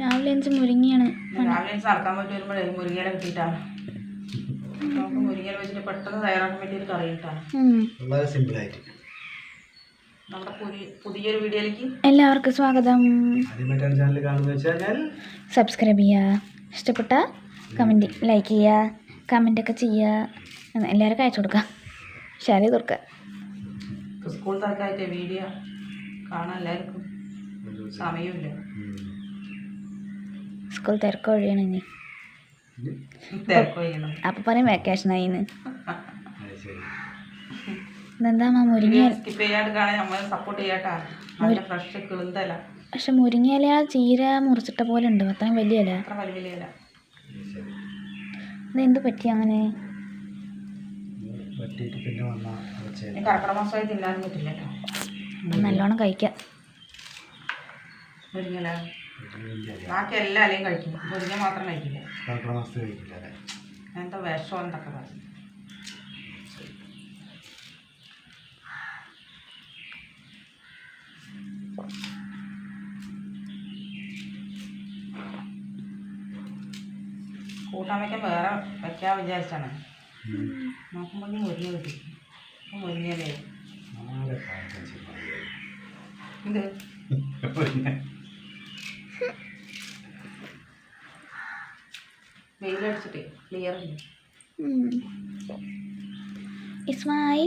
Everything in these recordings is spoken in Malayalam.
രാവിലെ അഞ്ച് മുരിങ്ങയാണ് രാവിലെ നടക്കാൻ പറ്റി വരുമ്പോഴേ മുരിങ്ങയില കിട്ടിയിട്ടാണ്. നമുക്ക് മുരിങ്ങയില വെച്ചിട്ട് പെട്ടെന്ന് തയ്യാറാക്കാൻ പറ്റിയ ഒരു കറി കിട്ടാണ്. വളരെ സിമ്പിളായിട്ട് നമ്മുടെ പുതിയൊരു വീഡിയോയിലേക്ക് എല്ലാവർക്കും സ്വാഗതം. ആദ്യമായിട്ടാണ് ചാനൽ കാണുന്നത് സബ്സ്ക്രൈബ് ചെയ്യുക. ഇഷ്ടപ്പെട്ട കമന്റ് ലൈക്ക് ചെയ്യുക. കമന്റൊക്കെ ചെയ്യുക. എല്ലാവർക്കും അയച്ചു കൊടുക്കുക. ഷെയർ ചെയ്ത് കൊടുക്കുക. സ്കൂൾ തിരക്കായിട്ട് വീഡിയോ കാണാൻ എല്ലാവർക്കും സമയമില്ല. സ്കൂൾ തിരക്ക് ഒഴിയണം ഇനി. അപ്പം പറയും വെക്കേഷൻ ആയി ഇതെന്താ മുരിങ്ങ പക്ഷെ മുരിങ്ങയില ചീര മുറിച്ചിട്ട പോലെ ഉണ്ട്. അത്രയും വലിയ എന്ത് അത്ര വലിയ വലിയ ഇല. അത് ശരി. ഇതെന്ത് പറ്റി അങ്ങനെ? പിന്നെ കർക്കിടക മാസമായി കേട്ടോ നല്ലോണം കഴിക്കാം. മുരിങ്ങല വലിയ അരി ബാക്കി എല്ലാ ഇലയും കഴിക്കും. മുരിങ്ങ മാത്രം കഴിക്കില്ല? വിഷം എന്തൊക്കെ പറയും. കൂട്ടാൻ വയ്ക്കാൻ വേറെ വയ്ക്കാൻ വിചാരിച്ചാണ്. നോക്കുമ്പോൾ മുരിങ്ങ കിട്ടി. ചെയ്യുന്നത് ഇത് വെയിലടിച്ചിട്ടേ ക്ലിയർ ഇല്ല ഇസ്മായി.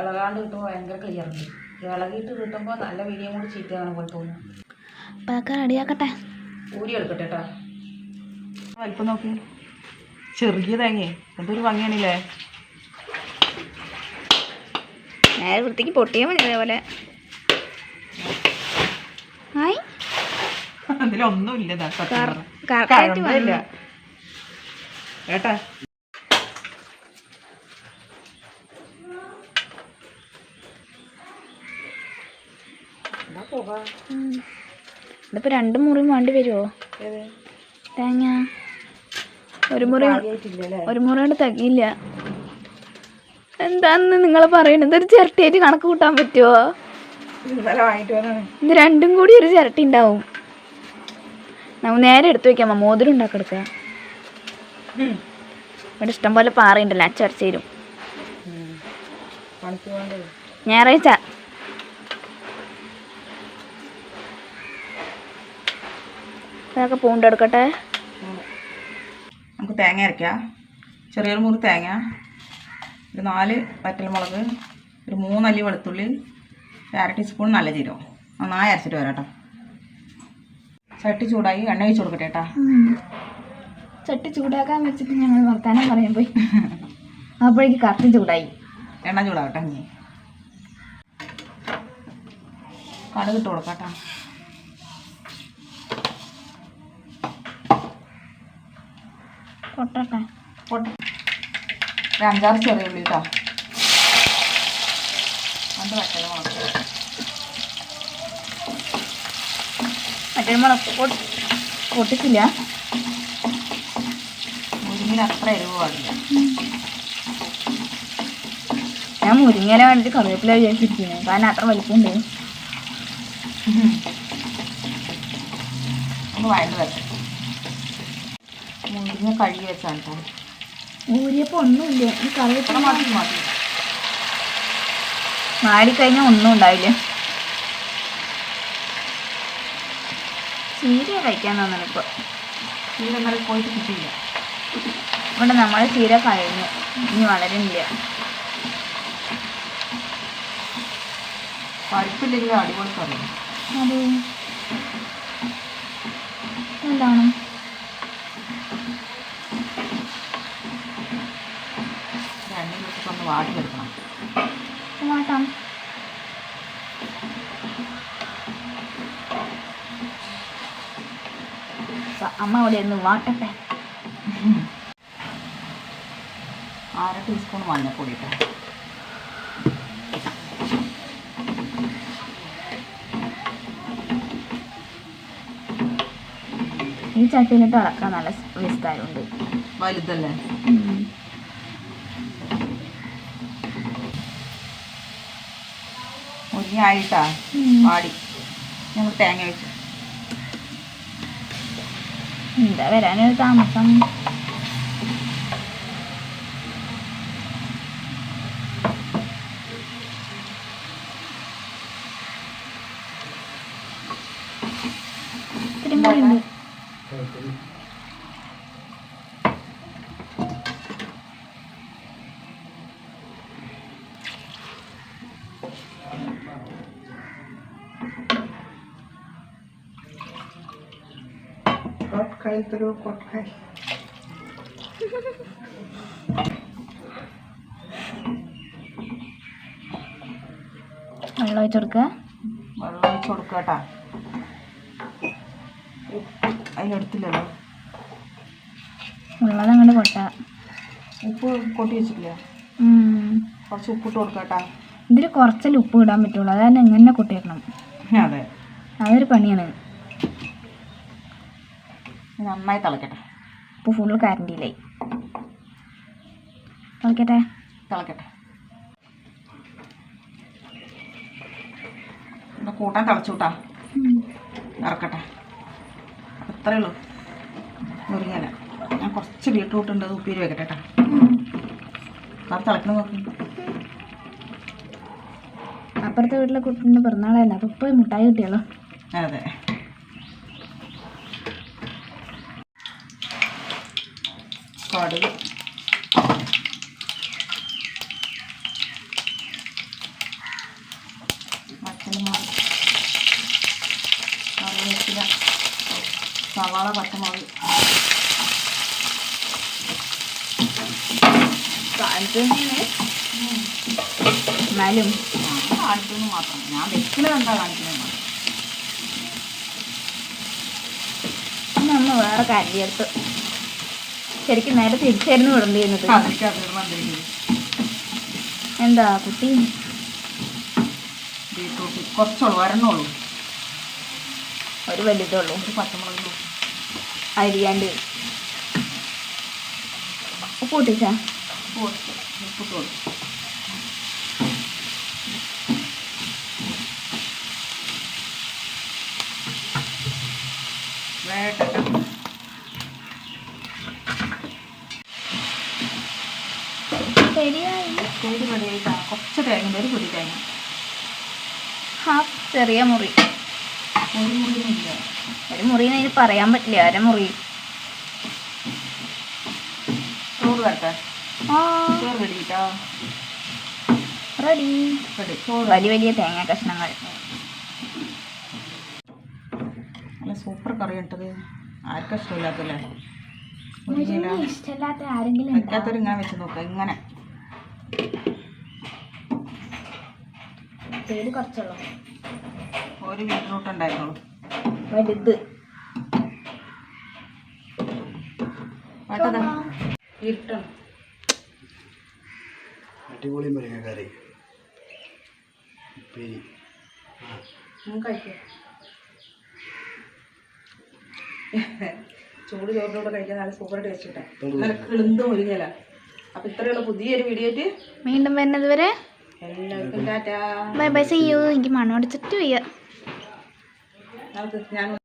ഇളകാണ്ട് കിട്ടുമ്പോൾ ഭയങ്കര ക്ലിയർ ഉണ്ട് ഇളകിയിട്ട് കിട്ടുമ്പോൾ നല്ല വീഡിയോ കൂടി ചീത്തയാണ് പോലെ തോന്നും. അപ്പം അതൊക്കെ റെഡിയാക്കട്ടെ ഊരി എടുക്കട്ടെ കേട്ടോ വലിപ്പം നോക്കി. ചെറിയ തേങ്ങ. എന്തൊരു ഭംഗിയാണില്ലേ? നേരെ വൃത്തിക്ക് പൊട്ടിയാൽ മതി അതേപോലെ. ഹായ്. അതിലൊന്നും ഇല്ലതാ ഇതിപ്പോൾ രണ്ട് മുറിയും വേണ്ടി വരുമോ തേങ്ങ. ഒരു മുറി ഒരു മുറി കൊണ്ട് തികയില്ല. എന്താന്ന് നിങ്ങൾ പറയണത് ഒരു ചിരട്ടിയായിട്ട് കണക്ക് കൂട്ടാൻ പറ്റുമോ ഇത് രണ്ടും കൂടി ഒരു ചിരട്ടി ഉണ്ടാവും. നമുക്ക് നേരെ എടുത്തു വെക്കാം. മോതിരം ഉണ്ടാക്കിയെടുക്കുക ഇവിടെ ഇഷ്ടം പോലെ പാറയുണ്ടല്ലോ. അച്ചരച്ചേരും ഞായറാഴ്ച അതൊക്കെ പൂണ്ടെടുക്കട്ടെ. നമുക്ക് തേങ്ങ അരയ്ക്കാം. ചെറിയൊരു മുറി തേങ്ങ. ഒരു നാല് വറ്റൽമുളക്. ഒരു മൂന്നല്ലി വെളുത്തുള്ളി. അര ടീസ്പൂൺ നല്ല ജീരകം. നന്നായി അരച്ചിട്ട് വരാം കേട്ടോ. ചട്ടി ചൂടായി. എണ്ണ ഒഴിച്ച് കൊടുക്കട്ടെ കേട്ടോ. ചട്ടി ചൂടാക്കാൻ വെച്ചിട്ട് ഞങ്ങൾ വർത്താനം പറയാൻ പോയി. അപ്പോഴേക്ക് കറക്റ്റ് ചൂടായി. എണ്ണ ചൂടാവട്ടെ ഇനി. കടുക് ഇട്ട് കൊടുക്കാം കേട്ടോ. പൊട്ടട്ടെ. പൊട്ടി ഒരു അഞ്ചാറ് ചെറിയ ഉള്ളി കേട്ടോ രണ്ട് മറ്റേ മുളക്. പൊട്ടി പൊട്ടിക്കില്ല മുരിങ്ങിന് അത്ര എരിവ് പാടില്ല ഞാൻ മുരിങ്ങയില വേണ്ടി കറിവേപ്പില വിചാരിച്ചിരിക്കുന്നത് കാരണം അത്ര വലിപ്പമുണ്ട്. ഒന്ന് വരട്ടെ മുരിങ്ങ കഴുകി വെച്ചാണ് കേട്ടോ ഊരിയപ്പോൾ ഒന്നുമില്ല. ഈ കറിവേപ്പില മതി മതി മാടിക്കഴിഞ്ഞാൽ ഒന്നും ഉണ്ടാവില്ല. ചീര കഴിക്കാൻ തോന്നുന്നു ഇപ്പോൾ ഇതിൽ ഇന്നലെ പോയിട്ട് കിട്ടിയില്ല. ഇവിടെ നമ്മളെ ചീര കഴിഞ്ഞു. ഇനി വളരുന്നില്ല പരിപ്പില്ലെങ്കിലും അടിപൊളി കറി. അത് എന്താണ് എണ്ണ വെച്ചിട്ട് എടുക്കണം വാടി അമ്മ അവിടെ ഇരുന്ന് വാട്ടട്ടെ. അര ടീസ്പൂൺ മഞ്ഞൾപ്പൊടി ഇട്ടേ. ഈ ചട്ടിയിലിട്ട് ഇളക്കാൻ നല്ല വിസ്താരമുണ്ട് വലുതല്ലേ? മുരിങ്ങായിട്ടാ വാടി ഞങ്ങൾ തേങ്ങ വെച്ചു. എന്താ വരാനൊരു താമസം? ഇത്തിരി തരൂ കൊട്ടക്കായി വെള്ളം ഒഴിച്ച് കൊടുക്കുക വെള്ളം ഒഴിച്ച് കൊടുക്കുക കേട്ടാ. അതിനെടുത്തില്ലല്ലോ വെള്ളം അങ്ങോട്ട് കൊട്ട ഉപ്പ് കൊട്ടി വെച്ചിട്ടില്ല? ഉം. കുറച്ച് ഉപ്പിട്ട് കൊടുക്കുക കേട്ടാ. ഇതിൽ കുറച്ചല്ലേ ഉപ്പ് ഇടാൻ പറ്റുള്ളൂ. അതാണ് എങ്ങനെ കൊട്ടിയിടണം. അതെ. അതൊരു പണിയാണ്. നന്നായി തിളക്കട്ടെ. ഉപ്പ് ഫുള്ള് കരണ്ടിയിലായി തിളക്കട്ടെ. തിളക്കട്ടെ. ഇവിടെ കൂട്ടാൻ തിളച്ചുകൂട്ടാ ഇറക്കട്ടെ. അത്രേ ഉള്ളൂ. മുരിങ്ങല ഞാൻ കുറച്ച് ബീട്രൂട്ട് ഉണ്ട് അത് ഉപ്പേരി വെക്കട്ടെ കേട്ടോ അത് തിളക്കണം നോക്കി. അപ്പുറത്തെ വീട്ടിലെ കുട്ടീന്റെ പിറന്നാളായിരുന്നു അപ്പോൾ ഇപ്പോൾ മുട്ടായി കിട്ടിയല്ലോ അതെ. പച്ചമുളക് കറിവേപ്പില. സവാള പച്ചമുളക്. എന്നാലും. ഞാൻ കാണിക്കുന്നു മാത്രം ഞാൻ വെക്കുന്നത് എന്താ കാണിക്കുന്നത് വേറെ എടുത്ത് ശരിക്കും നേരെ തിരിച്ചായിരുന്നു വന്നിരിക്കുന്നത് എന്താ കുട്ടി? ബീട്രൂട്ട്. കുറച്ചുള്ളൂ വരണുള്ളൂ ഒരു വലുതുള്ളൂ. പച്ചമുളക് അരിയാണ്ട്. ഉപ്പ് കൂട്ടിച്ചാ? വേട്ട തേടി റെഡിയായിട്ടാ കുറച്ച് തേങ്ങ ഒരു പൊടി തേങ്ങ. ഹാഫ് ചെറിയ മുറി. ഒരു മുറിയില്ല ഒരു മുറി ഇതിന് പറയാൻ പറ്റില്ല അരമുറി ചോറ് വരട്ടെ? ആ. ചോറ് റെഡിയിട്ടാ റെഡി റെഡി ചോറ് വലിയ വലിയ തേങ്ങ കഷ്ണങ്ങൾ. നല്ല സൂപ്പർ കറി ഇട്ടത്. ആർക്കും ഇഷ്ടമില്ലാത്തല്ലേ ഇഷ്ടമില്ലാത്ത ആരെങ്കിലും ഇങ്ങനെ വെച്ച് നോക്കാം ഇങ്ങനെ. പേര് കുറച്ചുള്ളൂ. ഒരു ബീറ്റ്റൂട്ട് ഉണ്ടായിരുന്നുള്ളൂ വലുത് അടിപൊളി മുരിങ്ങക്കറി. ഉപ്പേരി. കഴിക്കാം. ചൂട് ചോറിനോട് കഴിക്കാൻ നല്ല സൂപ്പർ ടേസ്റ്റ് കിട്ടാം നല്ല കിളുന്ത് മുരിങ്ങല അപ്പം ഇത്രയുള്ള പുതിയൊരു വീഡിയോ ആയിട്ട് വീണ്ടും വരുന്നത് വരെ എല്ലാവർക്കും ടാറ്റാ. ബൈ ബൈ ചെയ്യൂ എനിക്ക് മണം അടിച്ചിട്ട് വയ്യ. നമുക്ക് ഞാൻ